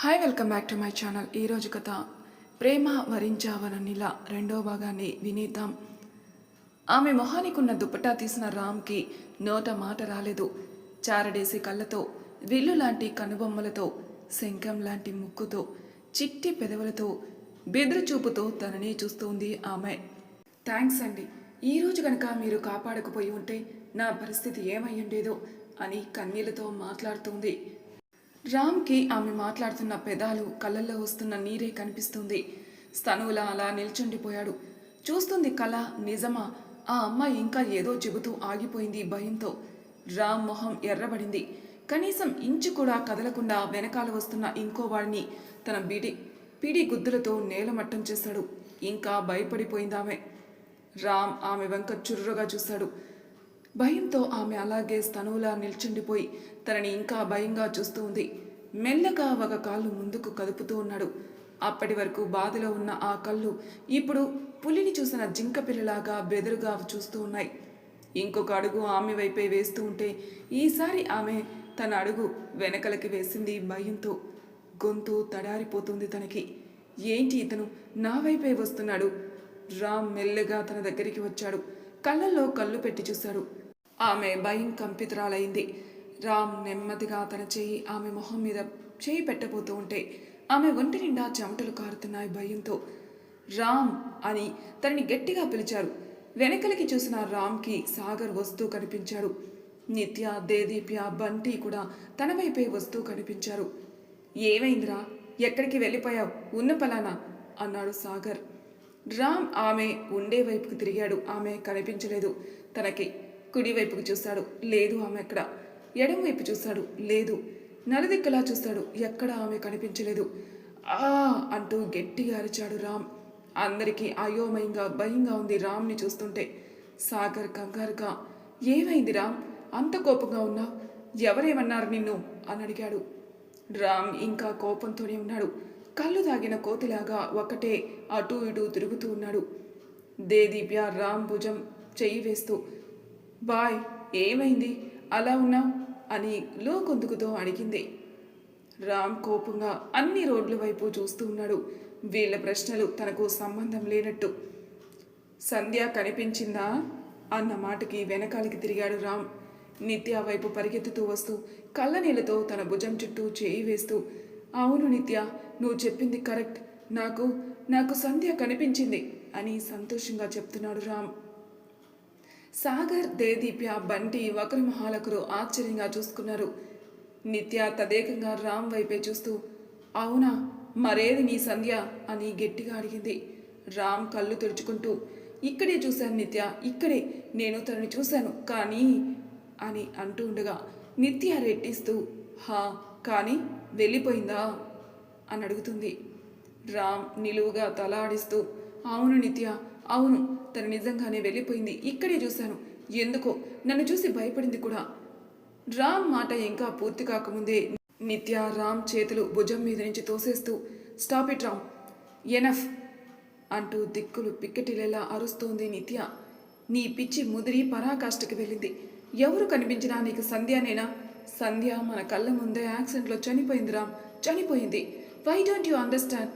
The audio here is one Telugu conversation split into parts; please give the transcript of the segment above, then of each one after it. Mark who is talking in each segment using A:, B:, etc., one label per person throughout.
A: Hi welcome back to my channel. ఈరోజు కథ ప్రేమ వరించావననిలా రెండో భాగాన్ని వినేద్దాం. ఆమె మొహానికి ఉన్న దుప్పటా తీసిన రామ్కి నోట మాట రాలేదు. చారడేసి కళ్ళతో విల్లు లాంటి కనుబొమ్మలతో శంఖం లాంటి ముక్కుతో చిట్టి పెదవులతో బెదురు చూపుతో తనని చూస్తుంది ఆమె. థ్యాంక్స్ అండి. ఈరోజు కనుక మీరు కాపాడకపోయి ఉంటే నా పరిస్థితి ఏమయ్యుండేదో అని కన్నీళ్ళతో మాట్లాడుతుంది రామ్కి ఆమె మాట్లాడుతున్న పెదాలు కళ్ళల్లో వస్తున్న నీరే కనిపిస్తుంది. స్తనువులా అలా నిల్చుండిపోయాడు. చూస్తుంది కళ నిజమా? ఆ అమ్మాయి ఇంకా ఏదో చెబుతూ ఆగిపోయింది భయంతో. రామ్ మొహం ఎర్రబడింది. కనీసం ఇంచు కూడా కదలకుండా వెనకాల వస్తున్న ఇంకో వాడిని తన బిడి పిడి గుద్దులతో నేలమట్టం చేశాడు. ఇంకా భయపడిపోయిందామె. రామ్ ఆమె వెంక చుర్రుగా చూశాడు. భయంతో ఆమె అలాగే స్తనువులా నిల్చుండిపోయి తనని ఇంకా భయంగా చూస్తూ ఉంది. మెల్లగా ఒక కాళ్ళు ముందుకు కదుపుతూ ఉన్నాడు. అప్పటి వరకు బాధలో ఉన్న ఆ కళ్ళు ఇప్పుడు పులిని చూసిన జింక పిల్లలాగా బెదురుగా చూస్తూ ఉన్నాయి. ఇంకొక అడుగు ఆమె వైపే వేస్తూ ఉంటే ఈసారి ఆమె తన అడుగు వెనకలకి వేసింది భయంతో. గొంతు తడారిపోతుంది తనకి. ఏంటి ఇతను నా వైపే వస్తున్నాడు? రామ్ మెల్లగా తన దగ్గరికి వచ్చాడు. కళ్ళల్లో కళ్ళు పెట్టి చూశాడు. ఆమె భయం కంపితురాలైంది. రామ్ నెమ్మదిగా తన చేయి ఆమె మొహం మీద చేయి పెట్టబోతూ ఉంటే ఆమె ఒంటి నిండా చెమటలు కారుతున్నాయి భయంతో. రామ్ అని తనని గట్టిగా పిలిచారు. వెనకలికి చూసిన రామ్కి సాగర్ వస్తూ కనిపించాడు. నిత్య దేదీప్య బంటి కూడా తన వైపే వస్తూ కనిపించారు. ఏమైందిరా? ఎక్కడికి వెళ్ళిపోయావు? ఉన్న పలానా? అన్నాడు సాగర్. రామ్ ఆమె ఉండే వైపుకు తిరిగాడు. ఆమె కనిపించలేదు. తనకి కుడివైపుకు చూస్తాడు. చూశాడు లేదు ఆమె ఎక్కడ ఎడమవైపు చూస్తాడు. చూశాడు లేదు. నలుదిక్కలా చూశాడు ఎక్కడ ఆమె కనిపించలేదు. ఆ! అంటూ గట్టిగా అరిచాడు రామ్. అందరికీ అయోమయంగా భయంగా ఉంది రామ్ని చూస్తుంటే. సాగర్ కంగారుగా ఏమైంది రామ్? అంత కోపంగా ఉన్నావు ఎవరేమన్నారు నిన్ను? అని అడిగాడు. రామ్ ఇంకా కోపంతోనే ఉన్నాడు. కళ్ళు తాగిన కోతిలాగా ఒకటే అటూ ఇటూ తిరుగుతూ ఉన్నాడు. దేదీప్య రామ్ భుజం చెయ్యి వేస్తూ బాయ్ ఏమైంది? అలా ఉన్నావు? అని లో గొంతుకుతో అడిగింది. రామ్ కోపంగా అన్ని రోడ్ల వైపు చూస్తూ ఉన్నాడు. వీళ్ళ ప్రశ్నలు తనకు సంబంధం లేనట్టు. సంధ్య కనిపించిందా? అన్న మాటకి వెనకాలకి తిరిగాడు రామ్. నిత్య వైపు పరిగెత్తుతూ వస్తూ కళ్ళనీళ్ళతో తన భుజం చుట్టూ చేయి వేస్తూ అవును నిత్య నువ్వు చెప్పింది కరెక్ట్. నాకు నాకు సంధ్య కనిపించింది అని సంతోషంగా చెప్తున్నాడు రామ్. సాగర్ దేదీప్య బంటి ఒకరి మహాలకురు ఆశ్చర్యంగా చూసుకున్నారు. నిత్య తదేకంగా రామ్ వైపే చూస్తూ అవునా మరేది నీ సంధ్య అని గట్టిగా అడిగింది. రామ్ కళ్ళు తెరుచుకుంటూ ఇక్కడే చూశాను నిత్య ఇక్కడే నేను తనని చూశాను కానీ అని అంటూ ఉండగా నిత్య రెట్టిస్తూ హా కానీ వెళ్ళిపోయిందా? అని అడుగుతుంది. రామ్ నిలువుగా తల ఆడిస్తూ అవును నిత్య అవును తను నిజంగానే వెళ్ళిపోయింది. ఇక్కడే చూశాను. ఎందుకో? నన్ను చూసి భయపడింది కూడా. రామ్ మాట ఇంకా పూర్తి కాకముందే నిత్య రామ్ చేతులు భుజం మీద నుంచి తోసేస్తూ స్టాప్ ఇట్ రామ్. ఎనఫ్! అంటూ దిక్కులు పిక్కటిలేలా అరుస్తోంది నిత్య. నీ పిచ్చి ముదిరి పరాకాష్ఠకి వెళ్ళింది. ఎవరు కనిపించినా నీకు సంధ్యానేనా? సంధ్య మన కళ్ళ ముందే యాక్సిడెంట్లో చనిపోయింది రామ్. చనిపోయింది. వై డోంట్ యు అండర్స్టాండ్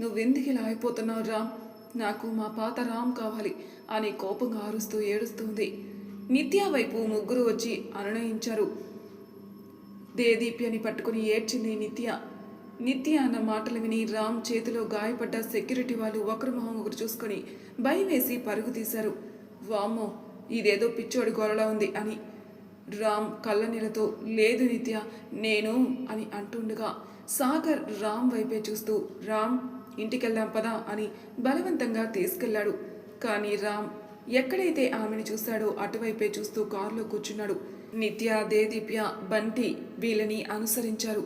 A: నువ్వెందుకు ఇలా అయిపోతున్నావు రామ్? నాకు మా పాత రామ్ కావాలి అని కోపంగా అరుస్తూ ఏడుస్తుంది. నిత్య వైపు ముగ్గురు వచ్చి అనునయించారు. దేదీప్యని పట్టుకుని ఏడ్చింది నిత్య. నిత్య అన్న మాటలు విని రామ్ చేతిలో గాయపడ్డ సెక్యూరిటీ వాళ్ళు ఒకరు మొహం ఒకరు చూసుకొని భయం వేసి పరుగు తీశారు. వామ్మో ఇదేదో పిచ్చోడి గొరలా ఉంది అని. రామ్ కళ్ళనీళ్ళతో లేదు నిత్య నేను అని అంటుండగా సాగర్ రామ్ వైపే చూస్తూ రామ్ ఇంటికెళ్దాం పదా అని బలవంతంగా తీసుకెళ్ళాడు. కానీ రామ్ ఎక్కడైతే ఆమెను చూశాడో అటువైపే చూస్తూ కారులో కూర్చున్నాడు. నిత్య దేదీప్య బంటి వీళ్ళని అనుసరించారు.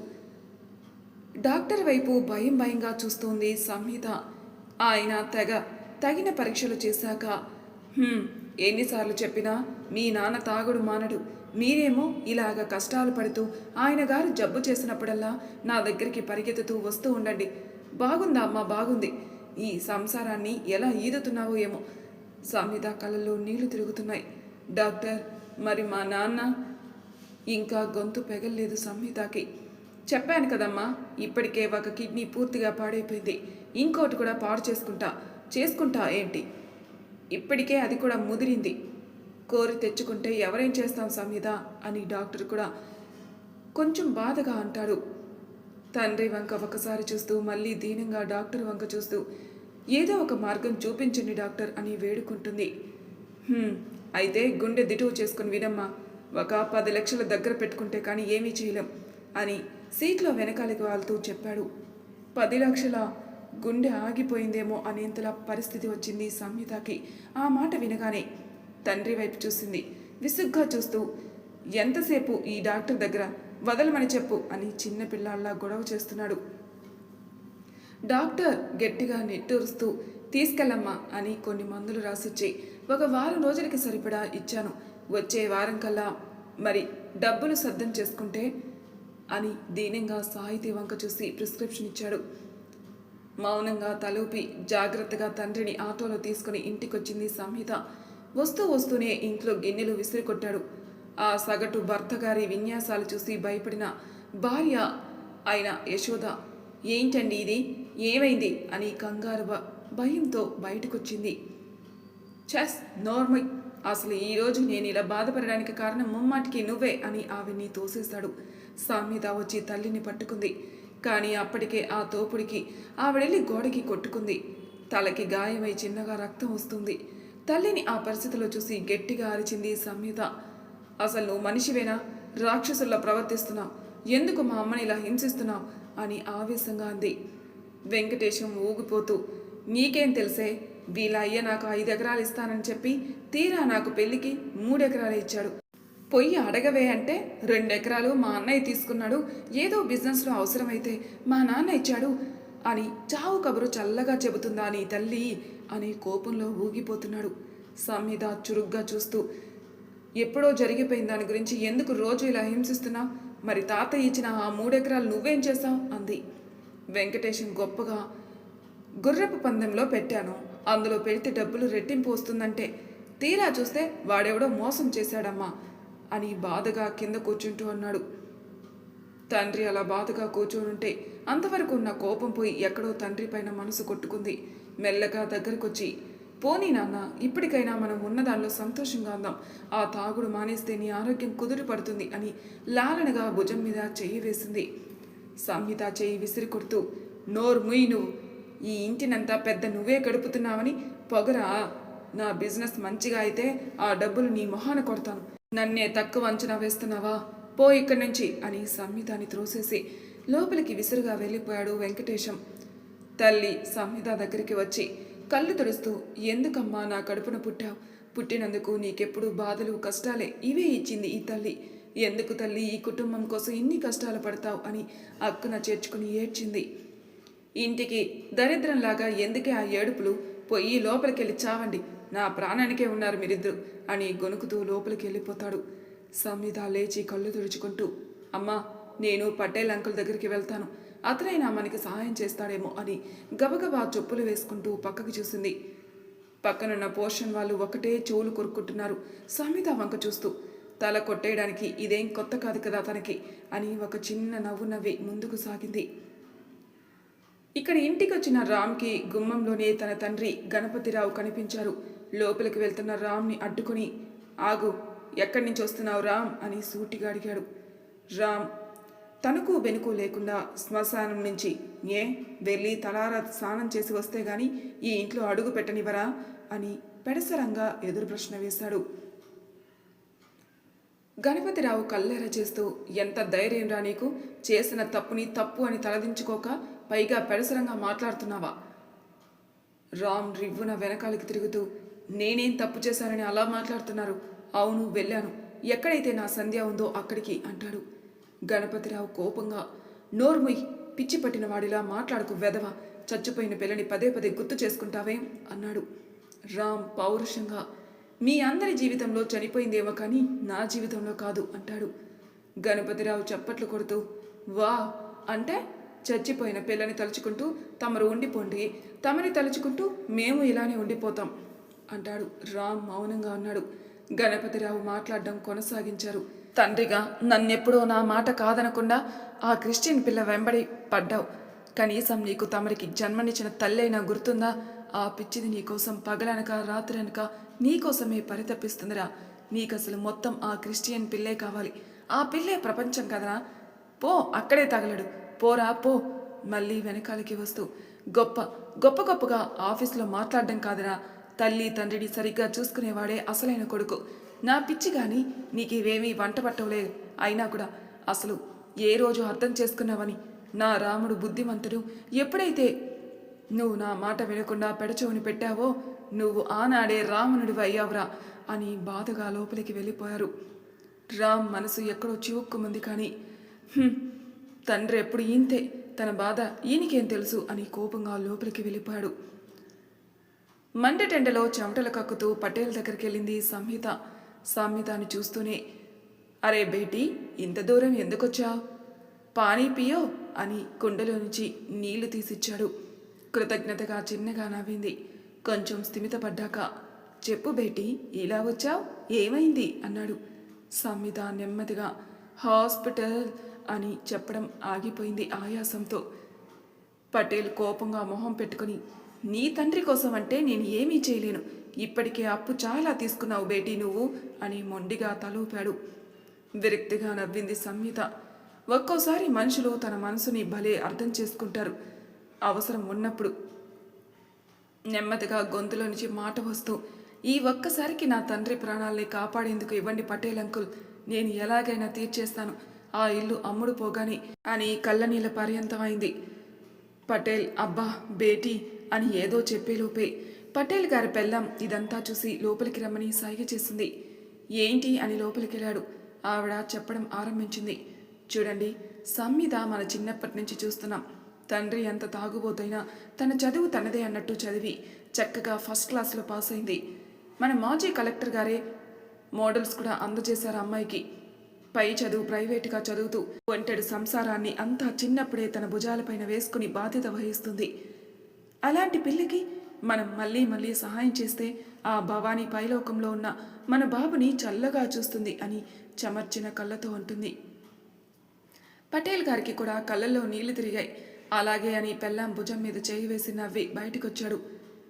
A: డాక్టర్ వైపు భయం భయంగా చూస్తోంది సంహిత. ఆయన తెగ తగిన పరీక్షలు చేశాక ఎన్నిసార్లు చెప్పినా మీ నాన్న తాగుడు మానడు. మీరేమో ఇలాగ కష్టాలు పడుతూ ఆయన గారు జబ్బు చేసినప్పుడల్లా నా దగ్గరికి పరిగెత్తుతూ వస్తూ ఉండండి. బాగుందా అమ్మా బాగుంది. ఈ సంసారాన్ని ఎలా ఈదుతున్నావో ఏమో. సంహిత కళ్ళల్లో నీళ్ళు తిరుగుతున్నాయి. డాక్టర్ మరి మా నాన్న ఇంకా గొంతు పెగల్లేదు సంహితకి. చెప్పాను కదమ్మా ఇప్పటికే ఒక కిడ్నీ పూర్తిగా పాడైపోయింది. ఇంకోటి కూడా పాడు చేసుకుంటా. చేసుకుంటా ఏంటి? ఇప్పటికే అది కూడా ముదిరింది. కోరి తెచ్చుకుంటే ఎవరేం చేస్తాం సంహిత? అని డాక్టర్ కూడా కొంచెం బాధగా అంటాడు. తండ్రి వంక ఒకసారి చూస్తూ మళ్ళీ దీనంగా డాక్టర్ వంక చూస్తూ ఏదో ఒక మార్గం చూపించండి డాక్టర్ అని వేడుకుంటుంది. అయితే గుండె దిటువు చేసుకుని వినమ్మా ఒక పది లక్షల దగ్గర పెట్టుకుంటే కానీ ఏమీ చేయలేం అని సీట్లో వెనకాలకి వాళ్తూ చెప్పాడు. పది లక్షల గుండె ఆగిపోయిందేమో అనేంతలా పరిస్థితి వచ్చింది సంహితకి ఆ మాట వినగానే తండ్రి వైపు చూసింది. విసుగ్గా చూస్తూ ఎంతసేపు ఈ డాక్టర్ దగ్గర వదలమని చెప్పు అని చిన్న పిల్లాళ్ళ గొడవ చేస్తున్నాడు. డాక్టర్ గట్టిగా నెట్టూరుస్తూ తీసుకెళ్ళమ్మా అని కొన్ని మందులు రాసిచ్చి ఒక వారం రోజులకి సరిపడా ఇచ్చాను. వచ్చే వారం కల్లా మరి డబ్బులు సర్దం చేసుకుంటే అని దీనంగా సాహితీ వంక చూసి ప్రిస్క్రిప్షన్ ఇచ్చాడు. మౌనంగా తలూపి జాగ్రత్తగా తండ్రిని ఆటోలో తీసుకుని ఇంటికొచ్చింది సంహిత. వస్తూ వస్తూనే ఇంట్లో గిన్నెలు విసిరికొట్టాడు. ఆ సగటు భర్త గారి విన్యాసాలు చూసి భయపడిన భార్య అయిన యశోద ఏంటండి ఇది? ఏమైంది? అని కంగారు భయంతో బయటకొచ్చింది. చెస్ నోర్మల్ అసలు ఈ రోజు నేను ఇలా బాధపడడానికి కారణం ముమ్మాటికి నువ్వే అని ఆవిడ్ని తోసేశాడు. సామ్యత వచ్చి తల్లిని పట్టుకుంది. కానీ అప్పటికే ఆ తోపుడికి ఆవిడెళ్ళి గోడకి కొట్టుకుంది. తలకి గాయమై చిన్నగా రక్తం వస్తుంది. తల్లిని ఆ పరిస్థితిలో చూసి గట్టిగా అరిచింది సంహిత అసలు నువ్వు మనిషివేనా? రాక్షసుల్లా ప్రవర్తిస్తున్నావు ఎందుకు మా అమ్మని ఇలా హింసిస్తున్నావు అని ఆవేశంగా అంది. వెంకటేశం ఊగిపోతూ నీకేం తెలిసే? వీళ్ళ అయ్య నాకు ఐదు ఎకరాలు ఇస్తానని చెప్పి తీరా నాకు పెళ్ళికి మూడెకరాలు ఇచ్చాడు. పొయ్యి అడగవే అంటే రెండు ఎకరాలు మా అన్నయ్య తీసుకున్నాడు. ఏదో బిజినెస్లో అవసరమైతే మా నాన్న ఇచ్చాడు అని చావు కబురు చల్లగా చెబుతుందా నీ తల్లి? అని కోపంలో ఊగిపోతున్నాడు. సంహిత చురుగ్గా చూస్తూ ఎప్పుడో జరిగిపోయిన దాని గురించి ఎందుకు రోజు ఇలా హింసిస్తున్నా? మరి తాత ఇచ్చిన ఆ మూడెకరాలు నువ్వేం చేస్తావు? అంది. వెంకటేశం గొప్పగా గుర్రపు పందెంలో పెట్టాను. అందులో పెడితే డబ్బులు రెట్టింపు వస్తుందంటే తీరా చూస్తే వాడెవడో మోసం చేశాడమ్మా అని బాధగా కింద కూర్చుంటూ అన్నాడు. తండ్రి అలా బాధగా కూర్చోనుంటే అంతవరకు ఉన్న కోపం పోయి ఎక్కడో తండ్రి పైన మనసు కొట్టుకుంది. మెల్లగా దగ్గరకొచ్చి పోనీ నాన్న ఇప్పటికైనా మనం ఉన్న దానిలో సంతోషంగా ఉందాం. ఆ తాగుడు మానేస్తే నీ ఆరోగ్యం కుదురు పడుతుంది అని లాలనగా భుజం మీద చెయ్యి వేసింది. సంహిత చెయ్యి విసిరి కొడుతూ నోరు ముయ్ నువ్వు. ఈ ఇంటినంతా పెద్ద నువ్వే గడుపుతున్నావని పొగరా. నా బిజినెస్ మంచిగా అయితే ఆ డబ్బులు నీ మొహాన కొడతాను. నన్నే తక్కువ అంచనా వేస్తున్నావా? పో ఇక్కడి నుంచి అని సంహితాని త్రోసేసి లోపలికి విసురుగా వెళ్ళిపోయాడు వెంకటేశం. తల్లి సంహిత దగ్గరికి వచ్చి కళ్ళు తుడుస్తూ ఎందుకమ్మా నా కడుపున పుట్టావు? పుట్టినందుకు నీకెప్పుడు బాధలు కష్టాలే? ఇవే ఇచ్చింది ఈ తల్లి. ఎందుకు తల్లి ఈ కుటుంబం కోసం ఇన్ని కష్టాలు పడతావు? అని అక్కున చేర్చుకుని ఏడ్చింది. ఇంటికి దరిద్రంలాగా ఎందుకే ఆ ఏడుపులు? పొయ్యి లోపలికెళ్ళి చావండి. నా ప్రాణానికే ఉన్నారు మీరిద్దరు అని గొనుకుతూ లోపలికి వెళ్ళిపోతాడు సంహిత లేచి కళ్ళు తుడుచుకుంటూ అమ్మా నేను పటేల్ అంకుల్ దగ్గరికి వెళ్తాను. అతనైనా మనకి సహాయం చేస్తాడేమో అని గబగబా చెప్పులు వేసుకుంటూ పక్కకి చూసింది. పక్కనున్న పోర్షన్ వాళ్ళు ఒకటే చెవులు కొరుక్కుంటున్నారు. సమిత వంక చూస్తూ తల కొట్టేయడానికి ఇదేం కొత్త కాదు కదా తనకి అని ఒక చిన్న నవ్వు నవ్వి ముందుకు సాగింది. ఇక్కడ ఇంటికి వచ్చిన రామ్కి గుమ్మంలోనే తన తండ్రి గణపతిరావు కనిపించారు. లోపలికి వెళ్తున్న రామ్ని అడ్డుకొని ఆగు ఎక్కడి నుంచి వస్తున్నావు రామ్? అని సూటిగా అడిగాడు. రామ్ తనకు వెనుకు లేకుండా శ్మశానం నుంచి ఏ వెళ్ళి తలారా స్నానం చేసి వస్తే గాని ఈ ఇంట్లో అడుగు పెట్టనివరా అని పెడసరంగా ఎదురు ప్రశ్న వేశాడు. గణపతిరావు కల్లెర చేస్తూ ఎంత ధైర్యం రా నీకు? చేసిన తప్పుని తప్పు అని తలదించుకోక పైగా పెడసరంగా మాట్లాడుతున్నావా? రామ్ రివ్వున వెనకాలకి తిరుగుతూ నేనేం తప్పు చేశానని అలా మాట్లాడుతున్నారు? అవును వెళ్ళాను. ఎక్కడైతే నా సంధ్య ఉందో అక్కడికి అంటాడు. గణపతిరావు కోపంగా నోర్ముయ్ పిచ్చి పట్టిన వాడిలా మాట్లాడుకు వెదవ చచ్చిపోయిన పిల్లని పదే పదే గుర్తు చేసుకుంటావేం అన్నాడు. రామ్ పౌరుషంగా మీ అందరి జీవితంలో చనిపోయిందేమో కానీ నా జీవితంలో కాదు అంటాడు. గణపతిరావు చప్పట్లు కొడుతూ వా అంటే చచ్చిపోయిన పిల్లని తలుచుకుంటూ తమరు ఉండిపోండి తమని తలుచుకుంటూ మేము ఇలానే ఉండిపోతాం అంటాడు. రామ్ మౌనంగా ఉన్నాడు. గణపతిరావు మాట్లాడడం కొనసాగించారు. తండ్రిగా నన్నెప్పుడో నా మాట కాదనకుండా ఆ క్రిస్టియన్ పిల్ల వెంబడి పడ్డావు. కనీసం నీకు తమరికి జన్మనిచ్చిన తల్లైనా గుర్తుందా? ఆ పిచ్చిది నీకోసం పగలనక రాత్రనక నీకోసమే పరితపిస్తుందిరా. నీకసలు మొత్తం ఆ క్రిస్టియన్ పిల్లే కావాలి. ఆ పిల్లే ప్రపంచం కదరా. పో అక్కడే తగలడు. పోరా పో. మళ్ళీ వెనకాలకి వస్తూ గొప్ప గొప్ప గొప్పగా ఆఫీస్లో మాట్లాడడం కాదురా. తల్లి తండ్రిని సరిగ్గా చూసుకునేవాడే అసలైన కొడుకు. నా పిచ్చి కానీ నీకేవేమీ వంట పట్టవలేదు. అయినా కూడా అసలు ఏ రోజు అర్థం చేసుకున్నావని నా రాముడు బుద్ధిమంతుడు ఎప్పుడైతే నువ్వు నా మాట వినకుండా పెడచవుని పెట్టావో నువ్వు ఆనాడే రావణుడివి అయ్యావురా అని బాధగా లోపలికి వెళ్ళిపోయారు. రామ్ మనసు ఎక్కడో చివుక్కుమంది కానీ తండ్రి ఎప్పుడు ఈంతే తన బాధ ఈయనకేం తెలుసు అని కోపంగా లోపలికి వెళ్ళిపోయాడు. మండటెండలో చెమటలు కక్కుతూ పటేల్ దగ్గరికి వెళ్ళింది సంహిత. సంహితని చూస్తూనే అరే బేటీ ఇంత దూరం ఎందుకొచ్చావు? పానీ పియో అని కుండలో నుంచి నీళ్ళు తీసిచ్చాడు. కృతజ్ఞతగా చిన్నగా నవ్వింది. కొంచెం స్థిమితపడ్డాక చెప్పు బేటీ ఇలా వచ్చావు? ఏమైంది? అన్నాడు. సంహిత నెమ్మదిగా హాస్పిటల్ అని చెప్పడం ఆగిపోయింది ఆయాసంతో. పటేల్ కోపంగా మొహం పెట్టుకుని నీ తండ్రి కోసం అంటే నేను ఏమీ చేయలేను. ఇప్పటికే అప్పు చాలా తీసుకున్నావు బేటీ నువ్వు అని మొండిగా తలూపాడు. విరక్తిగా నవ్వింది సంహిత. ఒక్కోసారి మనుషులు తన మనసుని భలే అర్థం చేసుకుంటారు. అవసరం ఉన్నప్పుడు. నెమ్మదిగా గొంతులో నుంచి మాట వస్తూ ఈ ఒక్కసారికి నా తండ్రి ప్రాణాల్ని కాపాడేందుకు ఇవ్వండి పటేల్ అంకుల్. నేను ఎలాగైనా తీర్చేస్తాను. ఆ ఇల్లు అమ్ముడు పోగాని అని కళ్ళనీళ్ళ పర్యంతమైంది. పటేల్ అబ్బా బేటీ అని ఏదో చెప్పేలోపే పటేల్ గారి పెళ్ళం ఇదంతా చూసి లోపలికి రమ్మని సైగ చేసింది. ఏంటి అని లోపలికి వెళ్ళాడు ఆవిడ చెప్పడం ఆరంభించింది. చూడండి సమ్మిద మన చిన్నప్పటి నుంచి చూస్తున్నాం. తండ్రి ఎంత తాగుబోతైనా తన చదువు తనదే అన్నట్టు చదివి చక్కగా ఫస్ట్ క్లాస్లో పాస్ అయింది మన మాజీ కలెక్టర్ గారే మోడల్స్ కూడా అందజేశారు అమ్మాయికి. పై చదువు ప్రైవేటుగా చదువుతూ ఒంటెడు సంసారాన్ని అంతా చిన్నప్పుడే తన భుజాలపైన వేసుకుని బాధ్యత వహిస్తుంది. అలాంటి పిల్లకి మనం మళ్ళీ మళ్ళీ సహాయం చేస్తే ఆ భవానీ పైలోకంలో ఉన్న మన బాబుని చల్లగా చూస్తుంది అని చెమర్చిన కళ్ళతో అంటుంది. పటేల్ గారికి కూడా కళ్ళల్లో నీళ్ళు తిరిగాయి. అలాగే అని పెళ్ళాం భుజం మీద చేయి వేసి నవ్వి బయటకొచ్చాడు.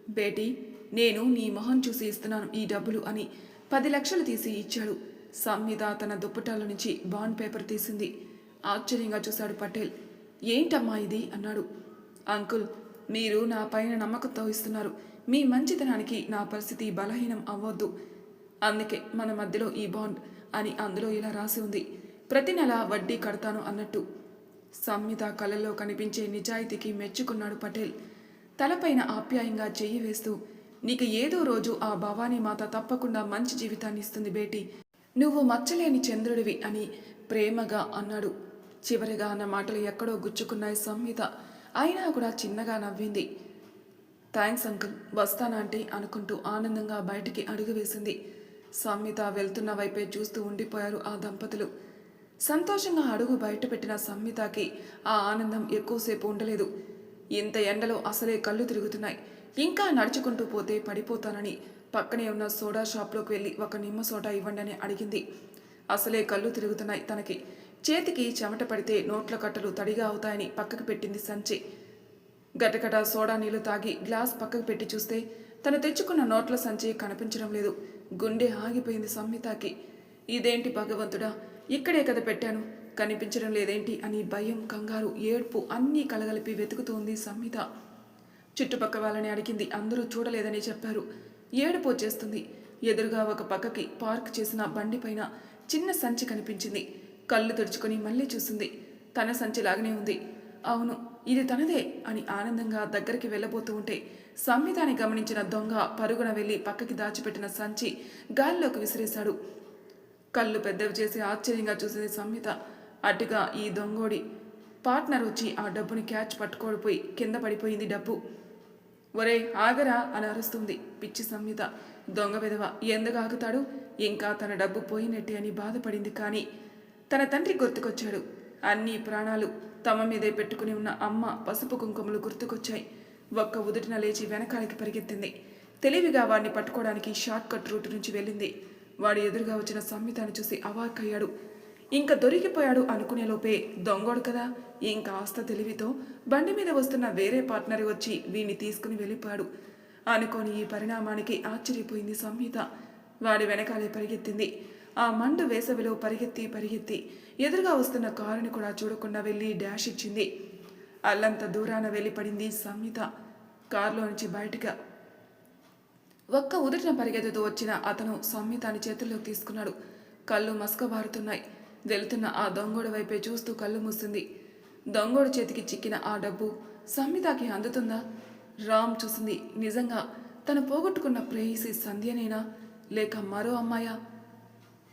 A: బేటీ నేను నీ మొహం చూసి ఇస్తున్నాను ఈ డబ్బులు అని పది లక్షలు తీసి ఇచ్చాడు. సంహిత తన దుప్పటాల నుంచి బాండ్ పేపర్ తీసింది. ఆశ్చర్యంగా చూశాడు పటేల్. ఏంటమ్మా ఇది? అన్నాడు. అంకుల్ మీరు నా పైన నమ్మకంతో ఇస్తున్నారు. మీ మంచితనానికి నా పరిస్థితి బలహీనం అవ్వద్దు. అందుకే మన మధ్యలో ఈ బాండ్ అని అందులో ఇలా రాసి ఉంది. ప్రతి నెల వడ్డీ కడతాను అన్నట్టు. సంహిత కళ్ళల్లో కనిపించే నిజాయితీకి మెచ్చుకున్నాడు పటేల్. తలపైన ఆప్యాయంగా చెయ్యి వేస్తూ నీకు ఏదో రోజు ఆ భవానీ మాత తప్పకుండా మంచి జీవితాన్ని ఇస్తుంది బేటీ. నువ్వు మచ్చలేని చంద్రుడివి అని ప్రేమగా అన్నాడు. చివరిగా అన్న మాటలు ఎక్కడో గుచ్చుకున్నాయి సంహిత. అయినా కూడా చిన్నగా నవ్వింది. థ్యాంక్స్ అంకుల్ వస్తానంటే అనుకుంటూ ఆనందంగా బయటికి అడుగు వేసింది. సంహిత వెళ్తున్న వైపే చూస్తూ ఉండిపోయారు ఆ దంపతులు. సంతోషంగా అడుగు బయటపెట్టిన సంహితకి ఆ ఆనందం ఎక్కువసేపు ఉండలేదు. ఇంత ఎండలో అసలే కళ్ళు తిరుగుతున్నాయి. ఇంకా నడుచుకుంటూ పోతే పడిపోతానని పక్కనే ఉన్న సోడా షాప్లోకి వెళ్ళి ఒక నిమ్మ సోడా ఇవ్వండి అని అడిగింది. అసలే కళ్ళు తిరుగుతున్నాయి తనకి. చేతికి చెమట పడితే నోట్ల కట్టలు తడిగా అవుతాయని పక్కకు పెట్టింది సంచి. గటగట సోడా నీళ్ళు తాగి గ్లాస్ పక్కకు పెట్టి చూస్తే తను తెచ్చుకున్న నోట్ల సంచి కనిపించడం లేదు. గుండె ఆగిపోయింది సంహితకి. ఇదేంటి భగవంతుడా? ఇక్కడే కదా పెట్టాను. కనిపించడం లేదేంటి? అని భయం కంగారు ఏడ్పు అన్నీ కలగలిపి వెతుకుతోంది సంహిత. చుట్టుపక్క వాళ్ళని అడిగింది. అందరూ చూడలేదని చెప్పారు. ఏడుపు వచ్చేస్తుంది. ఎదురుగా ఒక పక్కకి పార్క్ చేసిన బండి పైన చిన్న సంచి కనిపించింది. కళ్ళు తుడుచుకొని మళ్ళీ చూసింది. తన సంచి లాగానే ఉంది. అవును ఇది తనదే అని ఆనందంగా దగ్గరికి వెళ్ళబోతూ ఉంటే సంహితాన్ని గమనించిన దొంగ పరుగున వెళ్ళి పక్కకి దాచిపెట్టిన సంచి గాలిలోకి విసిరేశాడు. కళ్ళు పెద్దవి చేసి ఆశ్చర్యంగా చూసింది సంహిత అటుగా ఈ దొంగోడి. పార్ట్నర్ వచ్చి ఆ డబ్బుని క్యాచ్ పట్టుకోడిపోయి కింద పడిపోయింది డబ్బు. ఒరే ఆగరా అని అరుస్తుంది పిచ్చి సంహిత దొంగ విధవ ఎందుకు ఆగుతాడు? ఇంకా తన డబ్బు పోయినట్టే అని బాధపడింది కానీ తన తండ్రి గుర్తుకొచ్చాడు. అన్ని ప్రాణాలు తమ మీదే పెట్టుకుని ఉన్న అమ్మ పసుపు కుంకుమలు గుర్తుకొచ్చాయి. ఒక్క ఉదుటిన లేచి వెనకాలకి పరిగెత్తింది. తెలివిగా వాడిని పట్టుకోవడానికి షార్ట్ కట్ రూట్ నుంచి వెళ్ళింది. వాడు ఎదురుగా వచ్చిన సంహితను చూసి అవాక్కయ్యాడు. ఇంకా దొరికిపోయాడు అనుకునే లోపే దొంగోడు కదా. ఇంకా ఆస్త తెలివితో బండి మీద వస్తున్న వేరే పార్ట్నర్ వచ్చి వీణ్ణి తీసుకుని వెళ్ళిపోయాడు. అనుకోని ఈ పరిణామానికి ఆశ్చర్యపోయింది సంహిత వాడి వెనకాలే పరిగెత్తింది. ఆ మండు వేసవిలో పరిగెత్తి పరిగెత్తి ఎదురుగా వస్తున్న కారుని కూడా చూడకుండా వెళ్ళి డాష్ ఇచ్చింది. అల్లంత దూరాన వెళ్ళి పడింది సంహిత కారులో నుంచి బయటగా ఒక్క ఉదటిన పరిగెత్తుతూ వచ్చిన అతను సంహితాని చేతుల్లోకి తీసుకున్నాడు. కళ్ళు మసకబారుతున్నాయి. వెళుతున్న ఆ దొంగోడు వైపే చూస్తూ కళ్ళు మూసింది. దొంగోడు చేతికి చిక్కిన ఆ డబ్బు సంహితకి అందుతుందా? రామ్ చూసింది. నిజంగా తను పోగొట్టుకున్న ప్రేయసి సంధ్యనేనా? లేక మరో అమ్మాయా?